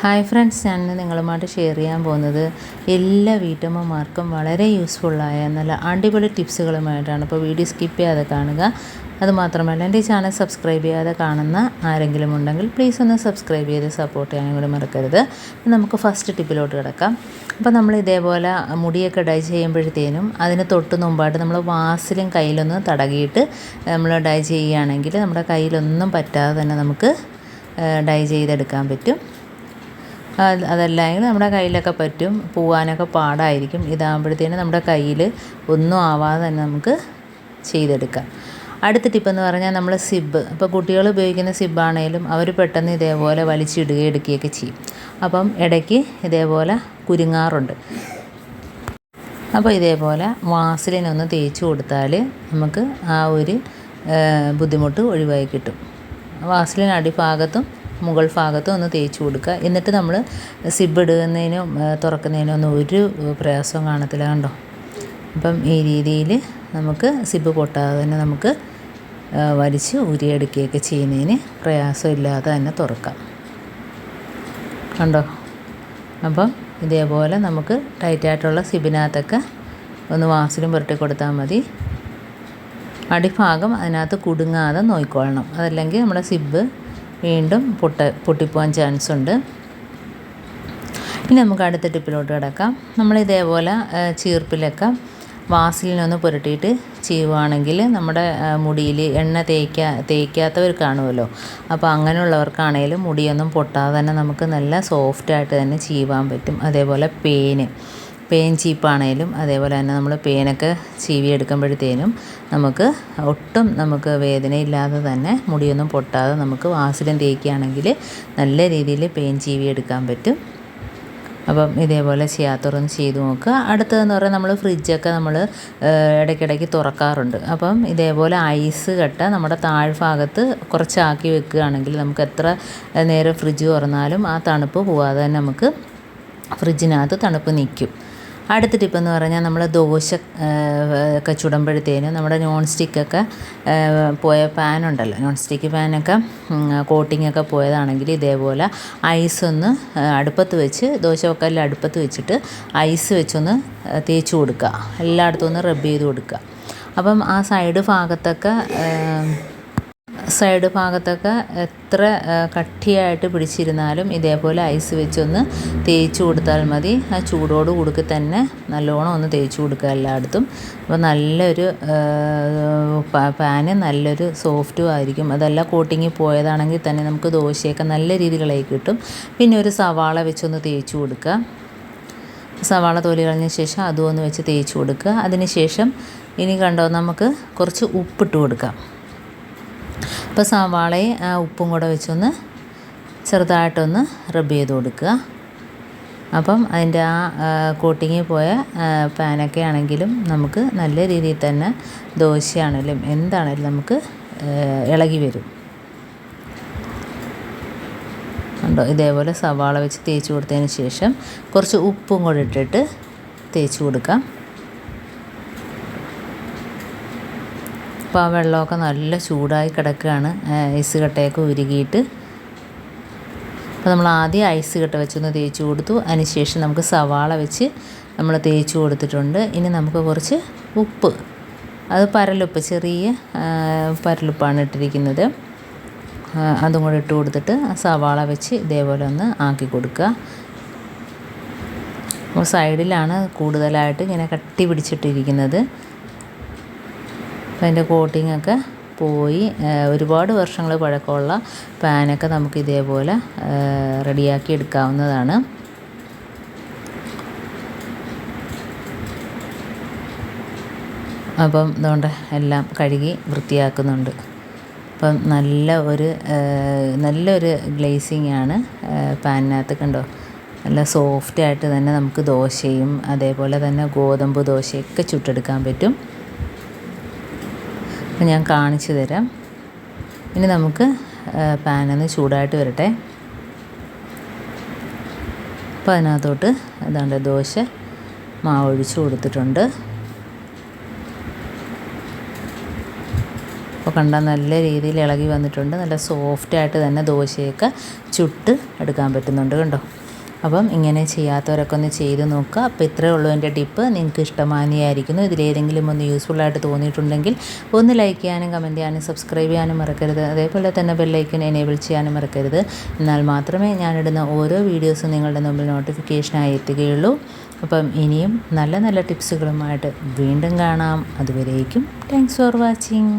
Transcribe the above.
Hi friends ഞാൻ നിങ്ങളുമായിട്ട് share ചെയ്യാൻ പോകുന്നത് എല്ലാ വീട്ടമ്മമാർക്കും വളരെ യൂസ്ഫുള്ളായ നല്ല അടിപൊളി ടിപ്സുകളുമായിട്ടാണ് അപ്പോൾ വീഡിയോ സ്കിപ്പ് ചെയ്യാതെ കാണുക. അതുമാത്രമല്ല എന്റെ ചാനൽ സബ്സ്ക്രൈബ് ചെയ്യാതെ കാണുന്ന ആരെങ്കിലും ഉണ്ടെങ്കിൽ പ്ലീസ് ഒന്ന് സബ്സ്ക്രൈബ് ചെയ്ത് സപ്പോർട്ട് ചെയ്യാനും കൂടി മറക്കരുത്. നമുക്ക് ഫസ്റ്റ് ടിപ്പിലോട്ട് കിടക്കാം. അപ്പോൾ നമ്മൾ ഇതേപോലെ മുടിയൊക്കെ ഡൈ ചെയ്യുമ്പോഴത്തേനും അതിന് തൊട്ട് മുമ്പായിട്ട് നമ്മൾ വാസിലും കയ്യിലൊന്ന് തടകിയിട്ട് നമ്മൾ ഡൈ ചെയ്യുകയാണെങ്കിൽ നമ്മുടെ കയ്യിലൊന്നും പറ്റാതെ തന്നെ നമുക്ക് ഡൈ ചെയ്തെടുക്കാൻ പറ്റും. അതല്ലെങ്കിൽ നമ്മുടെ കയ്യിലൊക്കെ പറ്റും. പോവാനൊക്കെ പാടായിരിക്കും. ഇതാകുമ്പോഴത്തേനും നമ്മുടെ കയ്യിൽ ഒന്നും ആവാതെ തന്നെ നമുക്ക് ചെയ്തെടുക്കാം. അടുത്ത ടിപ്പെന്ന് പറഞ്ഞാൽ നമ്മൾ സിബ്. ഇപ്പോൾ കുട്ടികൾ ഉപയോഗിക്കുന്ന സിബാണേലും അവർ പെട്ടെന്ന് ഇതേപോലെ വലിച്ചിടുകയും എടുക്കുകയൊക്കെ ചെയ്യും. അപ്പം ഇടയ്ക്ക് ഇതേപോലെ കുരുങ്ങാറുണ്ട്. അപ്പോൾ ഇതേപോലെ വാസലിനൊന്ന് തേച്ച് കൊടുത്താൽ നമുക്ക് ആ ഒരു ബുദ്ധിമുട്ട് ഒഴിവായി കിട്ടും. വാസലിന് അടിഭാഗത്തും മുകൾ ഭാഗത്തും ഒന്ന് തേച്ച് കൊടുക്കുക. എന്നിട്ട് നമ്മൾ സിബ് ഇടുന്നതിനും തുറക്കുന്നതിനും ഒന്നും ഒരു പ്രയാസവും കാണത്തില്ല കണ്ടോ അപ്പം ഈ രീതിയിൽ നമുക്ക് സിബ് പൊട്ടാതെ തന്നെ നമുക്ക് വലിച്ച് ഉരിയെടുക്കുകയൊക്കെ ചെയ്യുന്നതിന് പ്രയാസമില്ലാതെ തന്നെ തുറക്കാം. കണ്ടോ? അപ്പം ഇതേപോലെ നമുക്ക് ടൈറ്റായിട്ടുള്ള സിബിനകത്തൊക്കെ ഒന്ന് വാസിലും പുരട്ടി കൊടുത്താൽ മതി. അടിഭാഗം അതിനകത്ത് കുടുങ്ങാതെ നോക്കിക്കൊള്ളണം അതല്ലെങ്കിൽ നമ്മുടെ സിബ് വീണ്ടും പൊട്ട പൊട്ടിപ്പോകാൻ ചാൻസ് ഉണ്ട്. ഇനി നമുക്ക് അടുത്ത ടിപ്പിലോട്ട് കിടക്കാം. നമ്മൾ ഇതേപോലെ ചീർപ്പിലൊക്കെ വാസിലിനൊന്ന് പുരട്ടിയിട്ട് ചെയ്യുവാണെങ്കിൽ നമ്മുടെ മുടിയിൽ എണ്ണ തേക്കാ തേക്കാത്തവർ കാണുമല്ലോ. അപ്പോൾ അങ്ങനെയുള്ളവർക്കാണെങ്കിലും മുടിയൊന്നും പൊട്ടാതെ തന്നെ നമുക്ക് നല്ല സോഫ്റ്റായിട്ട് തന്നെ ചെയ്യുവാൻ പറ്റും. അതേപോലെ പേന്. പേൻ ചീപ്പാണേലും അതേപോലെ തന്നെ നമ്മൾ പേനൊക്കെ ചീവി എടുക്കുമ്പോഴത്തേനും നമുക്ക് ഒട്ടും നമുക്ക് വേദനയില്ലാതെ തന്നെ മുടിയൊന്നും പൊട്ടാതെ നമുക്ക് വാസിലും തേക്കുകയാണെങ്കിൽ നല്ല രീതിയിൽ പേൻ ചീവി എടുക്കാൻ പറ്റും. അപ്പം ഇതേപോലെ ചെയ്യാത്തവരൊന്ന് ചെയ്തു നോക്കുക. അടുത്തതെന്ന് പറഞ്ഞാൽ നമ്മൾ ഫ്രിഡ്ജൊക്കെ നമ്മൾ ഇടയ്ക്കിടയ്ക്ക് തുറക്കാറുണ്ട്. അപ്പം ഇതേപോലെ ഐസ് കട്ട നമ്മുടെ താഴ്ഭാഗത്ത് കുറച്ചാക്കി വെക്കുകയാണെങ്കിൽ നമുക്ക് എത്ര നേരം ഫ്രിഡ്ജ് തുറന്നാലും ആ തണുപ്പ് പോവാതെ തന്നെ നമുക്ക് ഫ്രിഡ്ജിനകത്ത് തണുപ്പ് നിൽക്കും. അടുത്ത ടിപ്പെന്ന് പറഞ്ഞാൽ നമ്മൾ ദോശ ഒക്കെ ചുടുമ്പോഴത്തേനും നമ്മുടെ നോൺ സ്റ്റിക്കൊക്കെ പോയ പാനുണ്ടല്ലോ നോൺ സ്റ്റിക്ക് പാനൊക്കെ കോട്ടിങ്ങൊക്കെ പോയതാണെങ്കിൽ ഇതേപോലെ ഐസ് ഒന്ന് അടുപ്പത്ത് വെച്ച് ദോശ ദോശക്കല്ല് അടുപ്പത്ത് വെച്ചിട്ട് ഐസ് വെച്ചൊന്ന് തേച്ച് കൊടുക്കുക. എല്ലായിടത്തും ഒന്ന് റബ്ബ് ചെയ്ത് കൊടുക്കുക. അപ്പം ആ സൈഡ് ഭാഗത്തൊക്കെ സൈഡ് ഭാഗത്തൊക്കെ എത്ര കട്ടിയായിട്ട് പിടിച്ചിരുന്നാലും ഇതേപോലെ ഐസ് വെച്ചൊന്ന് തേച്ച് കൊടുത്താൽ മതി. ആ ചൂടോട് കൊടുക്ക് തന്നെ നല്ലോണം ഒന്ന് തേച്ച് കൊടുക്കുക എല്ലായിടത്തും. അപ്പോൾ നല്ലൊരു പാന് നല്ലൊരു സോഫ്റ്റും ആയിരിക്കും. അതല്ല കോട്ടിങ്ങി പോയതാണെങ്കിൽ തന്നെ നമുക്ക് ദോശയൊക്കെ നല്ല രീതികളായി കിട്ടും. പിന്നെ ഒരു സവാള വെച്ചൊന്ന് തേച്ച് കൊടുക്കുക. സവാള തോലി കളഞ്ഞ ശേഷം അതും ഒന്ന് വെച്ച് തേച്ച് കൊടുക്കുക. അതിന് ശേഷം ഇനി കണ്ടോ നമുക്ക് കുറച്ച് ഉപ്പിട്ട് കൊടുക്കാം. സവാളയും ആ ഉപ്പും കൂടെ വെച്ചൊന്ന് ചെറുതായിട്ടൊന്ന് റബ്ബ് ചെയ്ത് കൊടുക്കുക. അപ്പം അതിന്റെ ആ കോട്ടിങ്ങിൽ പോയ പാനൊക്കെ ആണെങ്കിലും നമുക്ക് നല്ല രീതിയിൽ തന്നെ ദോശയാണെങ്കിലും എന്താണെങ്കിലും നമുക്ക് ഇളകി വരും. ഉണ്ടോ ഇതേപോലെ സവാള വെച്ച് തേച്ച് കൊടുത്തതിന് ശേഷം കുറച്ച് ഉപ്പും കൂടെ ഇട്ടിട്ട് തേച്ച് കൊടുക്കാം. അപ്പോൾ ആ വെള്ളമൊക്കെ നല്ല ചൂടായി കിടക്കുകയാണ്. ഐസ് കട്ടയൊക്കെ ഉരുകിയിട്ട്. അപ്പോൾ നമ്മൾ ആദ്യം ഐസ് കട്ട വെച്ചൊന്ന് തേച്ച് കൊടുത്തു. അതിനുശേഷം നമുക്ക് സവാള വെച്ച് നമ്മൾ തേച്ച് കൊടുത്തിട്ടുണ്ട്. ഇനി നമുക്ക് കുറച്ച് ഉപ്പ്. അത് പരലുപ്പ് ചെറിയ പരലുപ്പാണ് ഇട്ടിരിക്കുന്നത്. അതും കൂടെ ഇട്ട് കൊടുത്തിട്ട് സവാള വെച്ച് ഇതേപോലെ ഒന്ന് ആക്കി കൊടുക്കുക. അപ്പോൾ സൈഡിലാണ് കൂടുതലായിട്ട് ഇങ്ങനെ കട്ടി പിടിച്ചിട്ടിരിക്കുന്നത്. അപ്പം അതിന്റെ കോട്ടിങ്ങൊക്കെ പോയി ഒരുപാട് വർഷങ്ങൾ പഴക്കമുള്ള പാനൊക്കെ നമുക്ക് ഇതേപോലെ റെഡിയാക്കി എടുക്കാവുന്നതാണ്. അപ്പം അതുകൊണ്ട് എല്ലാം കഴുകി വൃത്തിയാക്കുന്നുണ്ട്. അപ്പം നല്ല ഒരു നല്ലൊരു ഗ്ലേസിങ് ആണ് പാനിനകത്ത് കണ്ടോ? നല്ല സോഫ്റ്റായിട്ട് തന്നെ നമുക്ക് ദോശയും അതേപോലെ തന്നെ ഗോതമ്പ് ദോശയൊക്കെ ചുട്ടെടുക്കാൻ പറ്റും. അപ്പം ഞാൻ കാണിച്ചു തരാം. ഇനി നമുക്ക് പാനൊന്ന് ചൂടായിട്ട് വരട്ടെ. അപ്പോൾ അതിനകത്തോട്ട് അതാണ്ട് ദോശ മാവ് ഒഴിച്ച് കൊടുത്തിട്ടുണ്ട്. അപ്പോൾ കണ്ടാൽ നല്ല രീതിയിൽ ഇളകി വന്നിട്ടുണ്ട്. നല്ല സോഫ്റ്റായിട്ട് തന്നെ ദോശയൊക്കെ ചുട്ട് എടുക്കാൻ പറ്റുന്നുണ്ട് കണ്ടോ? അപ്പം ഇങ്ങനെ ചെയ്യാത്തവരൊക്കെ ഒന്ന് ചെയ്ത് നോക്കുക. അപ്പോൾ ഇത്രയേ ഉള്ളൂ എന്റെ ടിപ്പ്. നിങ്ങൾക്ക് ഇഷ്ടമാനിയായിരിക്കുന്നു ഇതിലേതെങ്കിലും ഒന്ന് യൂസ്ഫുൾ ആയിട്ട് തോന്നിയിട്ടുണ്ടെങ്കിൽ ഒന്ന് ലൈക്ക് ചെയ്യാനും കമന്റ് ചെയ്യാനും സബ്സ്ക്രൈബ് ചെയ്യാനും മറക്കരുത്. അതേപോലെ തന്നെ ബെല്ലൈക്കൻ എനേബിൾ ചെയ്യാനും മറക്കരുത്. എന്നാൽ മാത്രമേ ഞാനിടുന്ന ഓരോ വീഡിയോസും നിങ്ങളുടെ മുമ്പിൽ നോട്ടിഫിക്കേഷനായി എത്തുകയുള്ളൂ. അപ്പം ഇനിയും നല്ല നല്ല ടിപ്സുകളുമായിട്ട് വീണ്ടും കാണാം. അതുവരേക്കും താങ്ക്സ് ഫോർ വാച്ചിങ്